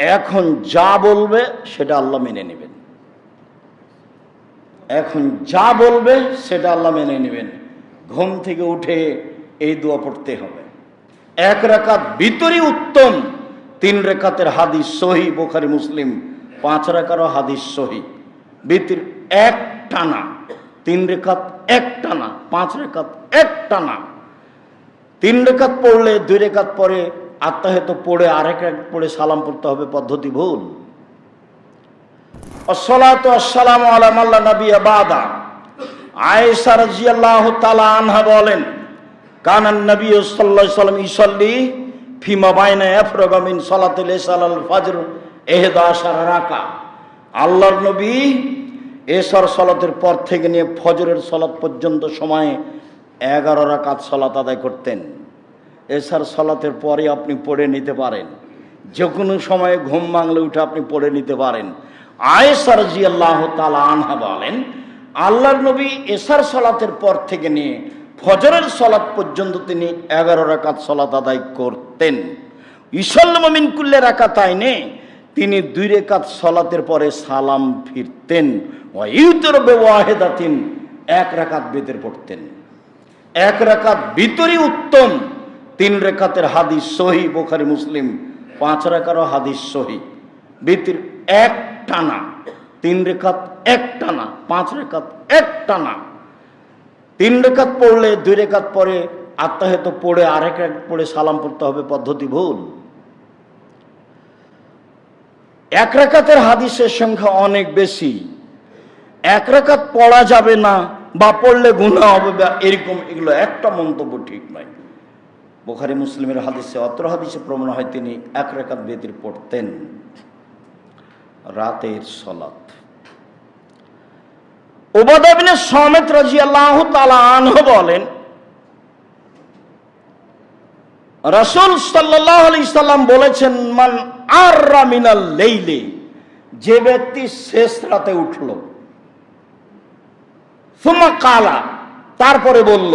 এখন যা বলবে সেটা আল্লাহ মেনে নেবেন। এখন যা বলবে সেটা আল্লাহ মেনে নেবেন। ঘুম থেকে উঠে এই দোয়া পড়তে হবে। এক রেখাত ভিতরই উত্তম, তিন রেখাতের হাদিস সহি, বোখারি, মুসলিম, পাঁচ রেখারও হাদিস সহি। ভিতর এক টানা, তিন রেখাত এক টানা, পাঁচ রেখাত এক টানা। তিন রেখাত পড়লে দুই রেখাত পরে আত্মাহেত পড়ে আরেক এক পড়ে সালাম পড়তে হবে পদ্ধতি ভুল। আসসালাতু আসসালামু আলা মাল্লা নবী বাদা। আয়েশা রাদিয়াল্লাহু তাআলা আনহা বলেন, কানান নবী আলাইহি সাল্লাম ইসাল্লি ফিমা বাইনা ইয়াফরাগা মিন সালাতিল ইসাল ফজর ইহদা আশারা রাকা। আল্লাহর নবী এশার সালাতের পর থেকে নিয়ে ফজরের সালাত পর্যন্ত সময়ে এগারো রাকাত সলাত আদায় করতেন। এশার সলাতের পরে আপনি পড়ে নিতে পারেন। যে কোনো সময়ে ঘুম ভাঙলে উঠে আপনি পড়ে নিতে পারেন। আয়েসার জি আল্লাহ তালা আনহা বলেন, আল্লাহর নবী এশার সলাতের পর থেকে নিয়ে ফজরের সলাত পর্যন্ত তিনি এগারো রাকাত সলাত আদায় করতেন। ইসল্লামিন কুল্লে রাকাত আইনে তিনি দুই রেখাত সলাতের পরে সালাম ফিরতেন। ইউতর বেওয়াহেদাতিন, এক রাকাত বেতের পড়তেন। এক রাকাত ভিতরই উত্তম। তিন রেখাতের হাদিস সহি, বোখারি, মুসলিম। পাঁচ রেখারও হাদিস সহি। ভিতর এক টানা, তিন রেখাত এক টানা, পাঁচ রেখাত এক টানা। তিন রেখাত পড়লে, দুই রেখাত পরে আত্মাহেত পড়ে, আরেক এক পড়ে সালাম পড়তে হবে, পদ্ধতি ভুল। এক রেখাতের হাদিসের সংখ্যা অনেক বেশি। এক রেখাত পড়া যাবে না, বা পড়লে গুণা হবে, বা এরকম এগুলো একটা মন্তব্য ঠিক নয় বোখারি মুসলিমের হাদিসে অত্র হাদিসে প্রমাণ হয় তিনি এক রেখাত বেদির পড়তেন। রাতের সলাত ওবাদাবিনে সমেত রাজি আল্লাহ তালা আনহ বলেন, রসুল সাল্লাহ আলি সাল্লাম বলেছেন, মান আর রামিনাল লেইলে যে ব্যক্তি শেষ রাতে উঠল কালা, তারপরে বলল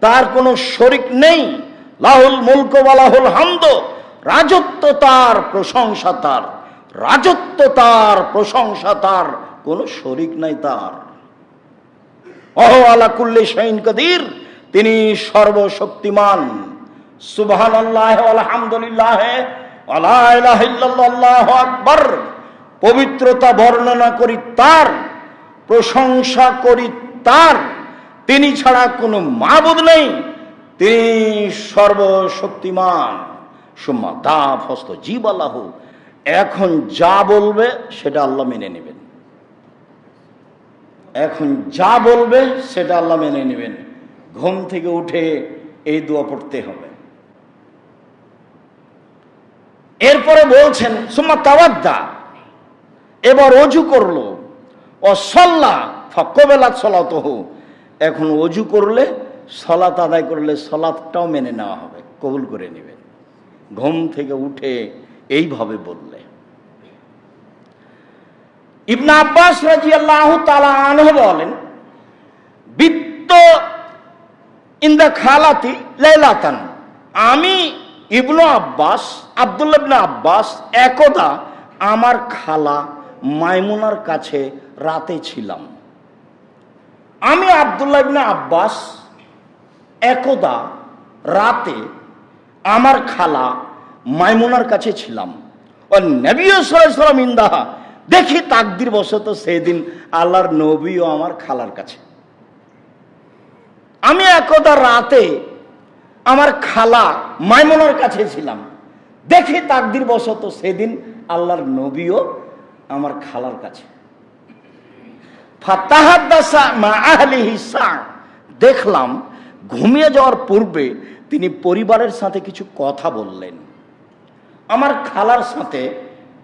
তার কোনো শরিক নেই। লাহুল মুলক ওয়ালাহুল হামদ। রাজত্ব তার, প্রশংসা তার। রাজত্ব তার, প্রশংসা তার। কোনো শরিক নাই তার। অহ আলা কুল্লি শাইন কাদির। তিনি সর্বশক্তিমান। সুবহান আল্লাহ আলহামদুলিল্লাহ আলা ইলাহা ইল্লাল্লাহু আকবার। পবিত্রতা বর্ণনা করি তার, প্রশংসা করি তার। তিনি ছাড়া কোনো মাবুদ নেই। তিনি সর্বশক্তিমান। সুম্মা দাফ হস্ত জীব আল্লাহ এখন যা বলবে সেটা আল্লাহ মেনে নেবেন। এখন যা বলবে সেটা আল্লাহ মেনে নেবেন। ঘুম থেকে উঠে এই দোয়া পড়তে হবে। এরপরে বলছেন, সুম্মা তাওয়াদ্দা। এবার অজু করল। ও সল্লা ফকবেলা সলাত এখন অজু করলে সলাত আদায় করলে সলাতটাও মেনে নেওয়া হবে, কবুল করে নেবেন। ঘুম থেকে উঠে এইভাবে বললে। ইবনা আব্বাস রাজি আল্লাহ বলেন, বৃত্ত ইন দ্য খালাতি লেলাতান আমি ইবনু আব্বাস, আবদুল্লাহ ইবনা আব্বাস একদা আমার খালা মাইমুনার কাছে রাতে ছিলাম। আমি আবদুল্লাহ ইবনে আব্বাস একদা রাতে আমার খালা মাইমুনার কাছে ছিলাম। ও নবী সাল্লাম ইন্দাহা। দেখি তাকদির বশত সেদিন আল্লাহর নবীও আমার খালার কাছে। আমি একদা রাতে আমার খালা মাইমুনার কাছে ছিলাম। দেখি তাকদির বশত সেদিন আল্লাহর নবীও আমার খালার কাছে। দেখলাম ঘুমিয়ে যাওয়ার পূর্বে তিনি পরিবারের সাথে কিছু কথা বললেন। আমার খালার সাথে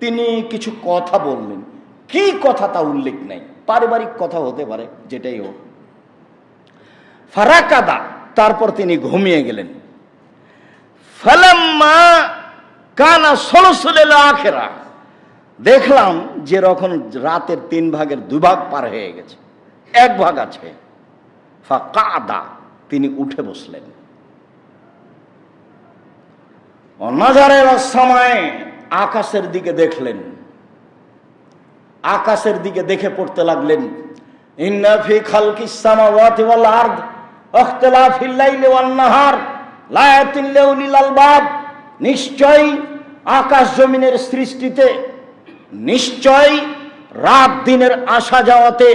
তিনি কিছু কথা বললেন। কি কথা তা উল্লেখ নেই। পারিবারিক কথা হতে পারে, যেটাই হোক। ফারাকাদা, তারপর তিনি ঘুমিয়ে গেলেন। ফালাম্মা কানা সলসলেল আখেরা। দেখলাম যে রকম রাতের তিন ভাগের দুই ভাগ পার হয়ে গেছে, এক ভাগ আছে। ফাকাদা, তিনি উঠে বসলেন। অনাজারের সময় আকাশের দিকে দেখলেন। আকাশের দিকে দেখে পড়তে লাগলেন, ইন্না ফি খালকিস সামাওয়াতি ওয়াল আরদ ইখতিলাফিল লাইলি ওয়ান নাহার লায়াতিন লিউলিল আলবাব। নিশ্চয় আকাশ জমিনের সৃষ্টিতে নিশ্চয় রাত দিনের আসা যাওয়াতে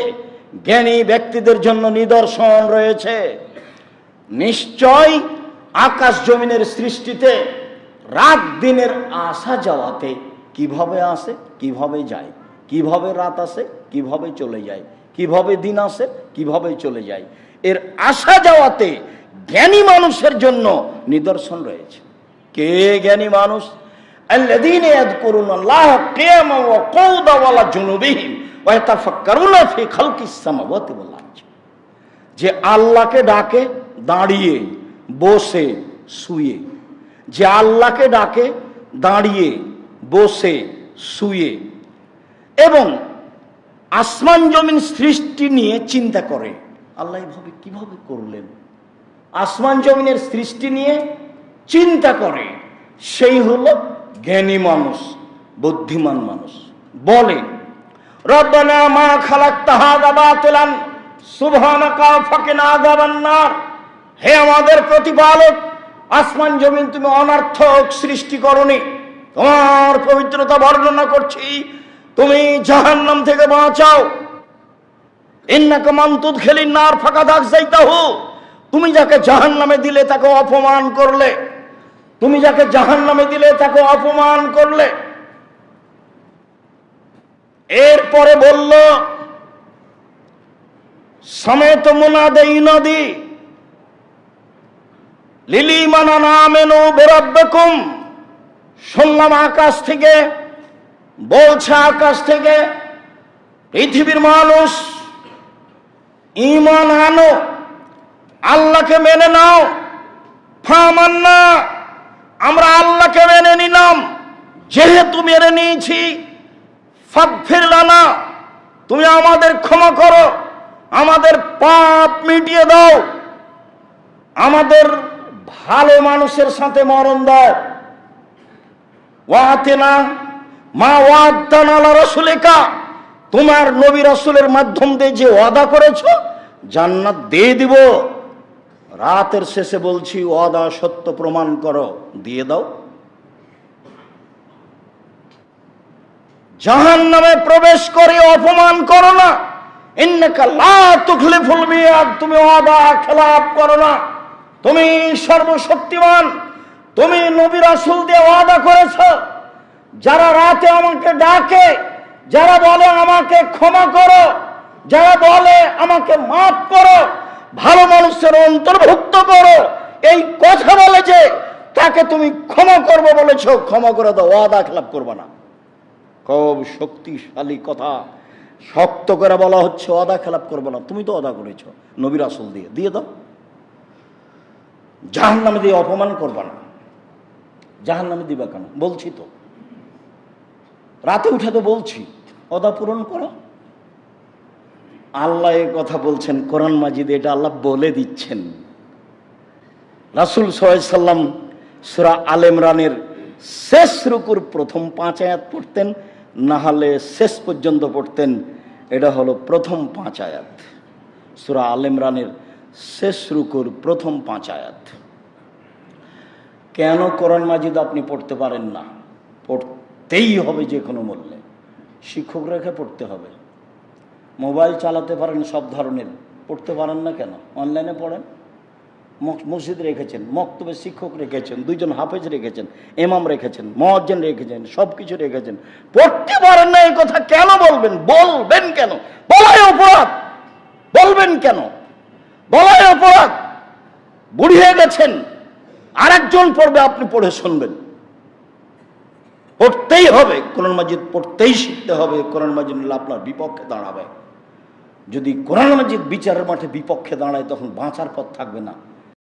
জ্ঞানী ব্যক্তিদের জন্য নিদর্শন রয়েছে। নিশ্চয় আকাশ জমিনের সৃষ্টিতে রাত দিনের আসা যাওয়াতে কীভাবে আসে, কীভাবে যায়, কীভাবে রাত আসে, কীভাবে চলে যায়, কীভাবে দিন আসে, কীভাবে চলে যায়। এর আসা যাওয়াতে জ্ঞানী মানুষের জন্য নিদর্শন রয়েছে। কে জ্ঞানী মানুষ? الذين يذكرون الله قياما وقعودا وعلى جنوبهم ويتفكرون في خلق السماوات والارض যে আল্লাহকে ডাকে দাঁড়িয়ে বসে শুয়ে যে আল্লাহকে ডাকে দাঁড়িয়ে বসে শুয়ে এবং আসমান জমিন সৃষ্টি নিয়ে চিন্তা করে আল্লাহ এভাবে কিভাবে করলেন আসমান জমিনের সৃষ্টি নিয়ে চিন্তা করে সেই হলো জ্ঞানী মানুষ, বুদ্ধিমান মানুষ। বলে, রব্বানা মা খালাক তাহাদা বাতিলান সুবহানাকা ফাকিনা আযাবান্নার। হে আমাদের প্রতিপালক, আসমান জমিন তুমি অনর্থক সৃষ্টি করনি। তোমার পবিত্রতা বর্ণনা করছি, তুমি জাহান্নাম থেকে বাঁচাও। ইন্নাকা মান তুদখিলিন নার, ফাকাদ আকযাইতাহু তুমি যাকে জাহান্নামে দিলে তাকে অপমান করলে। তুমি যাকে জাহান্নামে দিলে তাকে অপমান করলে। এরপরে বলল, সমেত মুনাদে ইনাদি, লিলি মানা নামেনু বেরাব্বেকুম। শুনলাম আকাশ থেকে, বলছে আকাশ থেকে, পৃথিবীর মানুষ ইমান আনো, আল্লাহকে মেনে নাও ফামান্না আমরা আল্লাহকে মেনে নিলাম। যেহেতু মেনে নিয়েছি, ফাগফির লানা, তুমি আমাদের ক্ষমা করো, আমাদের পাপ মিটিয়ে দাও, আমাদের ভালো মানুষের সাথে মরণ দাও। ওয়াতেনা মা ওয়াদান আলা রসুলিকা, তোমার নবী রসুলের মাধ্যম দিয়ে যে ওয়াদা করেছ, জান্নাত দিয়ে দিব। রাতের শেষে বলছি, ওয়াদা, সত্য প্রমাণ করো, দিয়ে দাও। জাহান নামে প্রবেশ করে অপমান করো না। তুমি ওয়াদা খেলাপ করো না। তুমি সর্বশক্তিমান, তুমি নবী রাসূল দিয়ে ওয়াদা করেছ। যারা রাতে আমাকে ডাকে, যারা বলে আমাকে ক্ষমা করো, যারা বলে আমাকে মাফ করো ভালো মানুষের অন্তর্ভুক্ত করো। এই কথা বলে যে, তাকে তুমি ক্ষমা করব বলেছ, ক্ষমা করে দাও, ওয়াদা খেলাপ করবে না। খুব শক্তিশালী কথা। শক্ত করে বলা হচ্ছে অদা খেলাপ করব না। তুমি তো অদা করেছ, নবীর আসল দিয়ে। দিয়ে দাও। জাহান নামে দিয়ে অপমান করবা না। জাহান নামে দিবা কেন? বলছি তো। রাতে উঠে তো বলছি অদা পূরণ করো। আল্লাহ এ কথা বলছেন, কোরআন মাজিদ এটা আল্লাহ বলে দিচ্ছেন। রাসুল সাল্লাম সুরা আল ইমরানের শেষ রুকুর প্রথম পাঁচ আয়াত পড়তেন না হলে শেষ পর্যন্ত পড়তেন, এটা হলো প্রথম পাঁচ আয়াত। সুরা আল ইমরানের শেষ রুকুর প্রথম পাঁচ আয়াত। কেন কোরআন মাজিদ আপনি পড়তে পারেন না? পড়তেই হবে যে কোনো মূল্যে। শিক্ষক রেখে পড়তে হবে? মোবাইল চালাতে পারেন সব ধরনের। পড়তে পারেন না কেন? অনলাইনে পড়েন। মসজিদ রেখেছেন, মক্তবে শিক্ষক রেখেছেন, দুইজন হাফেজ রেখেছেন এমাম রেখেছেন মহাজ্জেন রেখেছেন সব কিছু রেখেছেন। পড়তে পারেন না এই কথা কেন বলবেন? বলবেন কেন? বলাই অপরাধ। বলবেন কেন? বলাই অপরাধ। বুড়ি হয়ে গেছেন, আরেকজন পড়বে, আপনি পড়ে শুনবেন। পড়তেই হবে, কোরআন মাজিদ পড়তেই শিখতে হবে, কোরআন মাজিদ আপনার বিপক্ষে দাঁড়াবে। যদি কোরআন মাজিদ বিচারের মাঠে বিপক্ষে দাঁড়ায় তখন বাঁচার পথ থাকবে না।